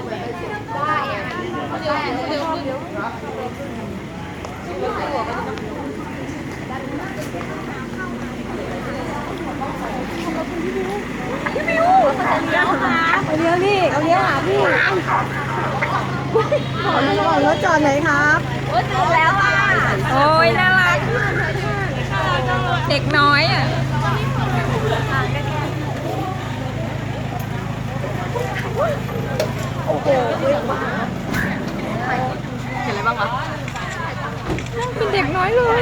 เอาเลี้ยวนี่เอาเลี้ยวหาพี่ขอระหว่างรถจอดไหนครับโอ้ยน่ารัก เด็กน้อยอะ เห็นอะไรบ้างวะเป็นเด็กน้อยเลย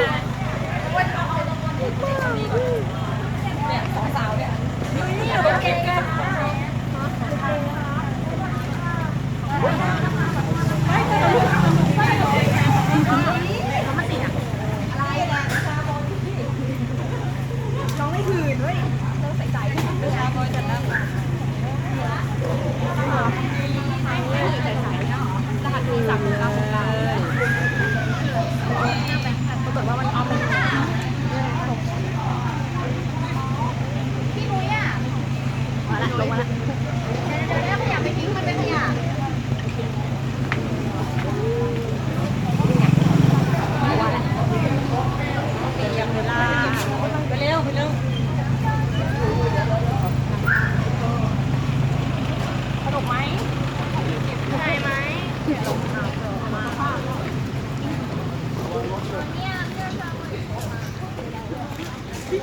ถ้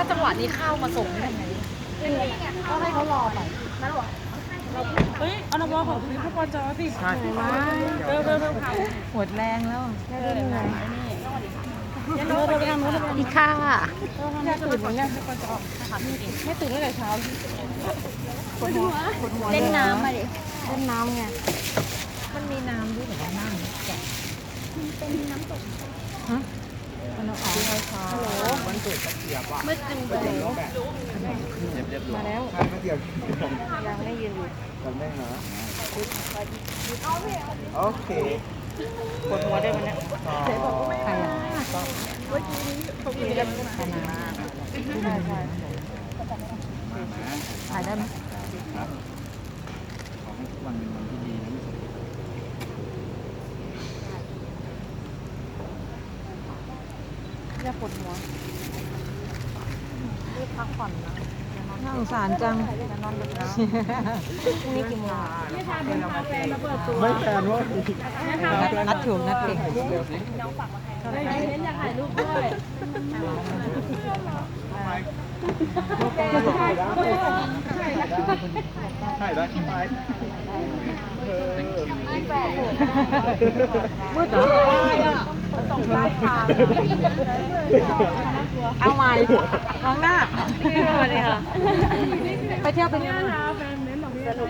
าจังหวะนี้ข้าวมาส่งได้ไหมเฮ้ยเอาน้ำวอลของพี่พวกปอนจอสิใช่เร็วเร็วเร็วค่ะหมดแรงแล้วเร็วเร็วเร็วเร็วไปทางโน้นเลยอีกค่ะแม่ตื่นเหมือนกันพี่ปอนจอไม่ตื่นตั้งแต่เช้า เล่นน้ำมาดิเล่นน้ำไงมันมีน้ำด้วยเหรอน้ำแกะฮะมันเอาออกไฟฟ้าวันเกิดกระเทียบอะมืดจังเลยเจ็บๆมาแล้วใช่กระเทียบยังไม่ยืนอยู่จำได้นะโอเคปวดหัวด้วยมันเนี่ยต่อใครอะถ่ายได้ไหม ครับขอให้ทุกวันเป็นวันที่ดีนะอย่าปวดหัวรีบพักผ่อนนะน่าสงสารจัง จะนอนดึกนะพรุ่งนี้กี่โมงไม่ทานเป็นคาเฟ่ระเบิดตัวไม่แฟนว่านัดนัดถูกนัดเก่ง เน้นอยากถ่ายรูปด้วยใช่ได้ไหมมืดเหรอส่งใต้ทางเอาใหม่ครั้งหน้าเลยค่ะไปเที่ยวเป็นยังไงเหนื่อยเห รอ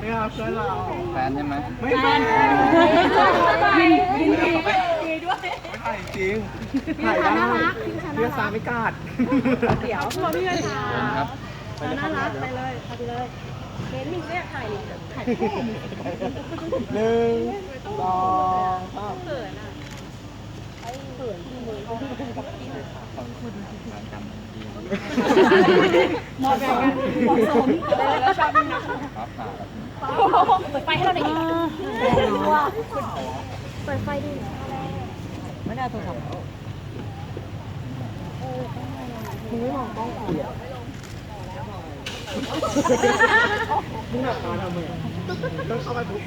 ไม่เอาช่วยเราแฟนใช่ไหมไม่แฟนบินบินดีด้วยดีด้วยไม่ถ่ายจริงถ่ายได้เพื่อสาไม่กาดเดี๋ยวตัวพี่เลยค่ะครับน่ารักไปเลยไปเลยเห็นนี่เนี่ยถ่ายถ่ายคู่หนึ่งสองสาม มองกันเหมาะสมแล้วชอบนะครับค่ะเปิดไฟให้เราหน่อยไม่ได้โทรศัพท์มึง หนักตาทำไมต้องเข้าไปปุ๊บ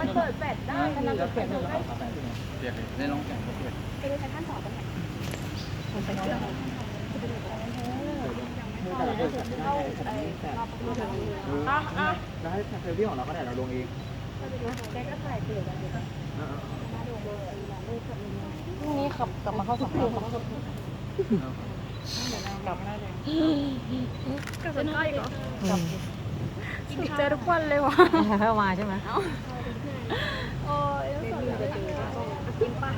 มันเปิดแปดได้มันนั่งเปิดเปียกเลยได้ลองแข่งก็เปียกอะอะแล้วให้เซลฟี่ของเราก็ได้เราลงเองแกก็ใส่เปลี่ยน พรุ่งนี้ขับกลับมาเข้าสัมภาษณ์กลับมาได้เลับไปน้อยเหรอกลับเจอทุกวันเลยวะเข้ามาใช่ไหมโอ้ยกินปะ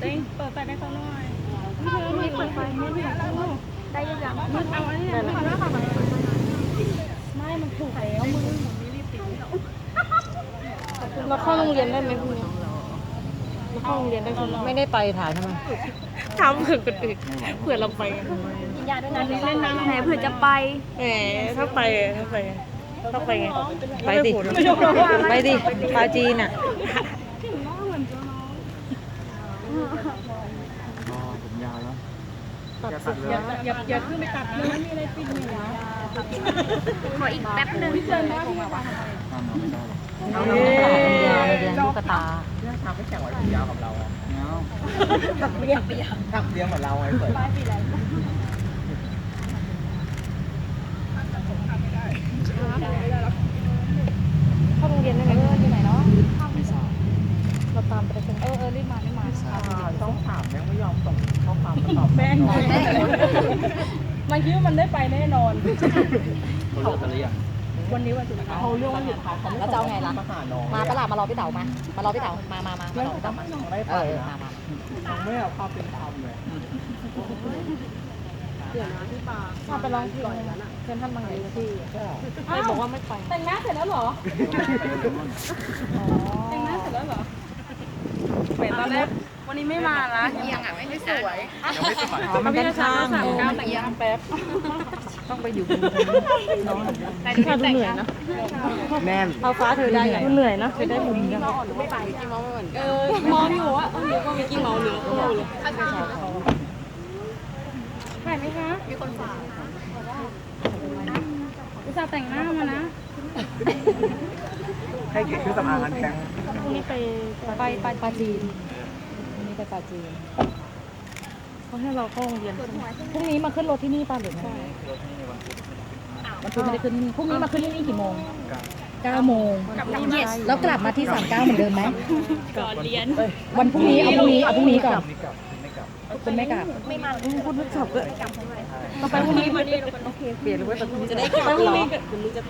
เต็งเปิดไฟด้เขาหน่อยไม่เปิดไฟไม่เปิดไฟได้ยังยังมันเอาอันนี้ไม่ขอแล้วค่ะไม่มันถูกแล้วมึงเราเข้าโรงเรียนได้ไหมพรุ่งนี้ เข้าโรงเรียนได้ใช่ไหมไม่ได้ไปถ่ายทำไมทำเผื่อคนอื่นเผื่อเราไปกันยาด้วยนะเล่นน้ำไหนเผื่อจะไปแหมถ้าไปถ้าไปถ้าไปไงไปดิไปดิปลาจีนอะ อ๋อผมยาวแล้ว อย่าตัดเลยอย่าอย่าขึ้นไปตัดเลยมีอะไรปิดอยู่นะขออีกแป๊บนึงห้ามน้องไม่ได้หรอกน้องๆตาเป็นยาเลยเรียนลูกตาทำให้แข่งไว้ผมยาวกับเราอะเนาะถักเลี้ยงถักเลี้ยงเหมือนเราไงเปิด เข้าโรงเรียนได้ไหมเออที่ไหนเนาะเราตามไปได้เออเออรีบมารีบมา ต้องถามแม่งไม่ยอมส่งข้อความมาตอบ แม่งมันคิดว่ามันได้ไป แน่นอน เขาเลิกกันหรือยังวันนี้วันสุดท้ายเขาเรื่องวันหยุดเขาเขาไม่แล้วจะเอาไงล่ะ มาหาน้องมาปะล่ะมารอพี่เต๋ามามารอพี่เต๋ามามามาไม่มารอพี่เต๋ามาน้องไม่เอไปอนะมามาน้องไม่เอาความเป็นธรรมเลยชอบไปร้องเพลงเชิญท่านบางไหนที่ไม่บอกว่าไม่ไปแต่งหน้าเสร็จแล้วเหรอแต่งหน้าเสร็จแล้วเหรอเปิดตอนแรกวันนี้ไม่มาละยังอะไม่ได้ สวยยังไม่สมัยอ๋อมันเป็นข้างสามเก้าแต่งหน้าแป๊บ ต้องไปอยู่บนน้องแต่ดูเหนื่อยนะแน่นเอาฟ้าเธอได้ไงดูเหนื่อยนะเคยได้มุมยังไม่ไปกี่โมงเหมือนเออมองอยู่ว่าเออก็มีกี่โมงเหลือก็เลยไปไหมคะ มีคนฝากอุตส่าห์แต่งหน้ามานะ ให้เกียรติเครื่องสำอางอันแข็งพรุ่งนี้ไปไปไปปลาจีนวันนี้ไปปลาจีน เขาให้เราเข้าโรงเรียนพรุ่งนี้มาขึ้นรถที่นี่ป่ะหรือไงวันพุธไม่ได้ขึ้นที่นี่พรุ่งนี้มาขึ้นที่นี่กี่โมงเก้าโมงแล้วกลับมาที่สามเก้าเหมือนเดิมไหมก่อนเรียนวันพรุ่งนี้เอาพรุ่งนี้เอาพรุ่งนี้ก่อน นี่กลับไม่กลับเป็นไม่กลับพูดไม่จบเลยเราไปพรุ่งนี้วันนี้เราเป็นโอเคเปลี่ยนเลยว่าจะได้กลับพรุ่งนี้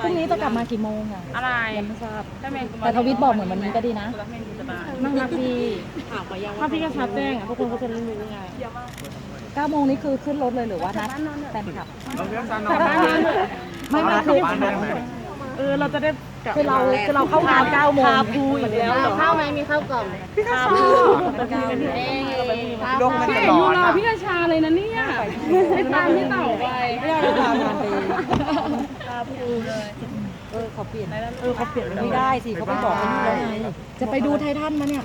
พรุ่งนี้จะกลับมากี่โมงอะอะไรยังไม่ทราบได้ไหมแต่ทวิตบอกเหมือนวันนี้ก็ดีนะนั่งรับดีถ้าพี่กระชับแจ้งอะพวกคนเขาจะรู้ยังไง9โมงนี้คือขึ้นรถเลยหรือว่านัดแฟนคลับน้องเพื่อนซานนกลับบ้านนอนเถอะไม่ไม่กคืลัอบบ้านได้ไหมเออเราจะได้กลับ คือเราคือเราเข้างาน9โมงพาพูอีกแล้วเหรอข้าวไหมมีข้าวกล่องพี่กระชาลงกันพี่ตอาลยุอดเรานะพี่กระชาเลยนะเนี่ยไม่ตามพี่เต่าไปไม่ได้ทำงานไปเออเขาเปลี่ยนเออเขาเปลี่ยนไม่ได้สิเขาไปบอกกันแล้วไงจะไปดูไททันมาเนี่ย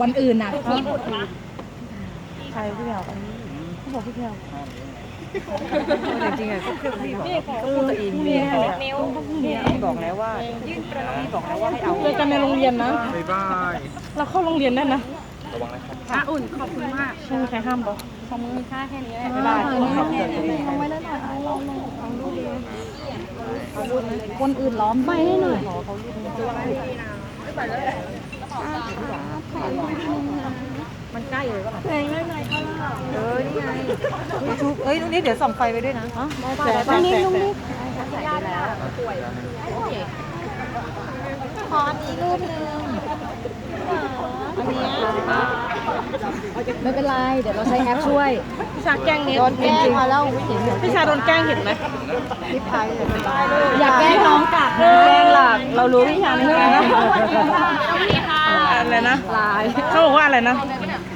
วันอื่นน่ะใครพี่แพลวเขาบอกพี่แพลว จริงๆอะพี่ขอพูดตัวเองนิ้วนิ้วพี่บอกแล้วว่าพี่บอกแล้วว่าให้เอาเจอกันในโรงเรียนนะบ๊ายบายเราเข้าโรงเรียนได้นะระวังนะครับอะอุ่นขอบคุณมากไม่มีใครห้ามหรอของมือค่าแค่นี้แหละไม่ไม่ได้ได้เอาไว้แล้วหน่อยเอาลงเอาลูกเอาลูกคนอื่นล้อมไปให้หน่อยเขามัน ใกล้เลยป่ะแพงได้ไหมคะเออ นี่ไงยูทูบเอ้ยตรงนี้เดี๋ยวส่องไฟไปด้วยนะอ๋อได้แต่ได้ตอนนี้ได้ลุงนี่ขออีกรูปนึงอันนี้ไม่เป็นไร เดี๋ยวเราใช้แอปช่วย พี่ชาแกล้งเน็ตโดนแกล้งมาแล้วพี่ชาโดนแกล้งเห็นไหมอยากแกล้งน้องกลับแกล้งหลักเรารู้พี่ชาไม่แกล้งนะอะไรนะลายเขาบอกว่าอะไรนะ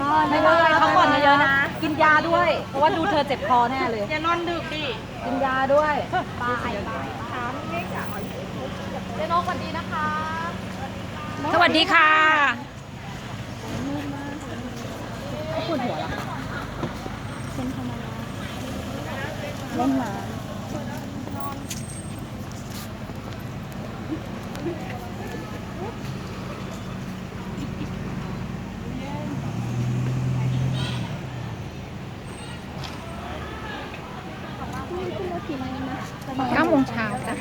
บ๊ายบายพักผ่อนเยอะๆนะ กินยาด้วย เพราะว่าดูเธอเจ็บคอแน่เลย อย่านอนดึกดิ กินยาด้วยบายเจ๊นกสวัสดีนะคะ สวัสดีค่ะปวดหัวเหรอเป็นธรรมดา เก้าโมงเช้าจ้ะ